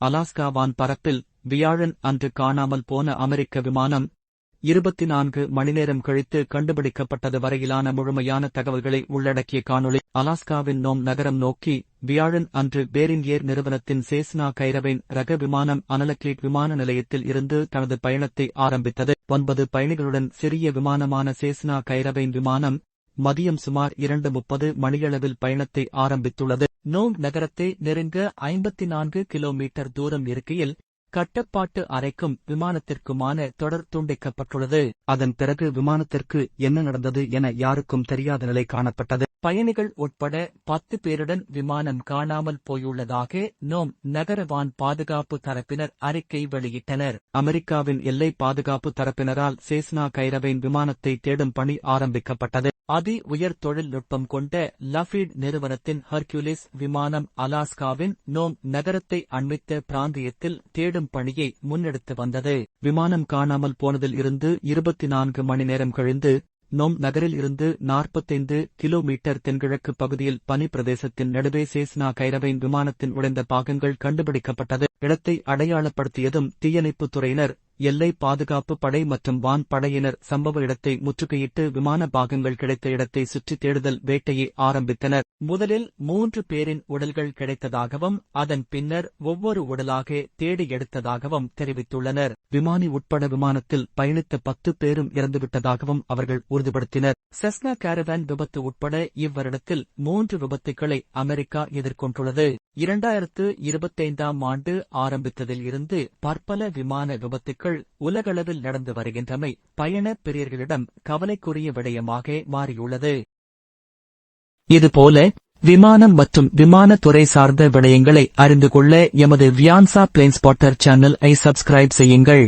Alaska வான் பரப்பில் வியாழன் அன்று காணாமல் போன அமெரிக்க விமானம் இருபத்தி நான்கு மணிநேரம் கழித்து கண்டுபிடிக்கப்பட்டது வரையிலான முழுமையான தகவல்களை உள்ளடக்கிய காணொளி. அலாஸ்காவின் நோம் நகரம் நோக்கி வியாழன் அன்று பேரிங் ஏர் நிறுவனத்தின் சேஸ்னா கைரவைன் ரக விமானம் அனலக்லீட் விமான நிலையத்தில் இருந்து தனது பயணத்தை ஆரம்பித்தது. ஒன்பது பயணிகளுடன் சிறிய விமானமான சேஸ்னா கைரவைன் விமானம் மதியம் சுமார் இரண்டு முப்பது மணியளவில் பயணத்தை ஆரம்பித்துள்ளது. நோங் நகரத்தை நெருங்க ஐம்பத்தி நான்கு கிலோமீட்டர் தூரம் இருக்கையில் கட்டப்பாட்டு அறைக்கும் விமானத்திற்குமான தொடர் துண்டிக்கப்பட்டுள்ளது. அதன் பிறகு விமானத்திற்கு என்ன நடந்தது என யாருக்கும் தெரியாத நிலை காணப்பட்டது. பயணிகள் உட்பட பத்து பேருடன் விமானம் காணாமல் போயுள்ளதாக நோம் நகரவான் பாதுகாப்பு தரப்பினர் அறிக்கை வெளியிட்டனர். அமெரிக்காவின் எல்லை பாதுகாப்பு தரப்பினரால் சேஸ்னா கைரவைன் விமானத்தை தேடும் பணி ஆரம்பிக்கப்பட்டது. அதி உயர் தொழில்நுட்பம் கொண்ட லஃபீட் நிறுவனத்தின் ஹர்க்யூலிஸ் விமானம் அலாஸ்காவின் நோம் நகரத்தை அண்மித்த பிராந்தியத்தில் தேடும் பணியை முன்னெடுத்து வந்தது. விமானம் காணாமல் போனதில் இருந்து இருபத்தி நான்கு மணி நேரம் கழிந்து நோம் நகரில் இருந்து நாற்பத்தைந்து கிலோமீட்டர் தென்கிழக்கு பகுதியில் பனி பிரதேசத்தின் நடுவே சேஸ்னா கைரவைன் விமானத்தின் உடைந்த பாகங்கள் கண்டுபிடிக்கப்பட்டது. இடத்தை அடையாளப்படுத்தியதும் தீயணைப்புத் துறையினர் எல்லை பாதுகாப்பு படை மற்றும் வான் படையினர் சம்பவ இடத்தை முற்றுகையிட்டு விமான பாகங்கள் கிடைத்த இடத்தை சுற்றி தேடுதல் வேட்டையை ஆரம்பித்தனர். முதலில் மூன்று பேரின் உடல்கள் கிடைத்ததாகவும் அதன் பின்னர் ஒவ்வொரு உடலாக தேடி எடுத்ததாகவும் தெரிவித்துள்ளனர். விமானி உட்பட விமானத்தில் பயணித்த பத்து பேரும் இறந்துவிட்டதாகவும் அவர்கள் உறுதிப்படுத்தினர். செஸ்னா கேரவான் விபத்து உட்பட இவ்வருடத்தில் மூன்று விபத்துக்களை அமெரிக்கா எதிர்கொண்டுள்ளது. இரண்டாயிரத்து இருபத்தைந்தாம் ஆண்டு ஆரம்பித்ததில் இருந்து பற்பல விமான விபத்துக்கள் உலகளவில் நடந்து வருகின்றமை பயண பிரியர்களிடம் கவலைக்குரிய விடயமாக மாறியுள்ளது. இதுபோல விமானம் மற்றும் விமானத்துறை சார்ந்த விடயங்களை அறிந்து கொள்ள எமது வியான்சா பிளேன் ஸ்பாட்டர் சேனல் ஐ சப்ஸ்கிரைப் செய்யுங்கள்.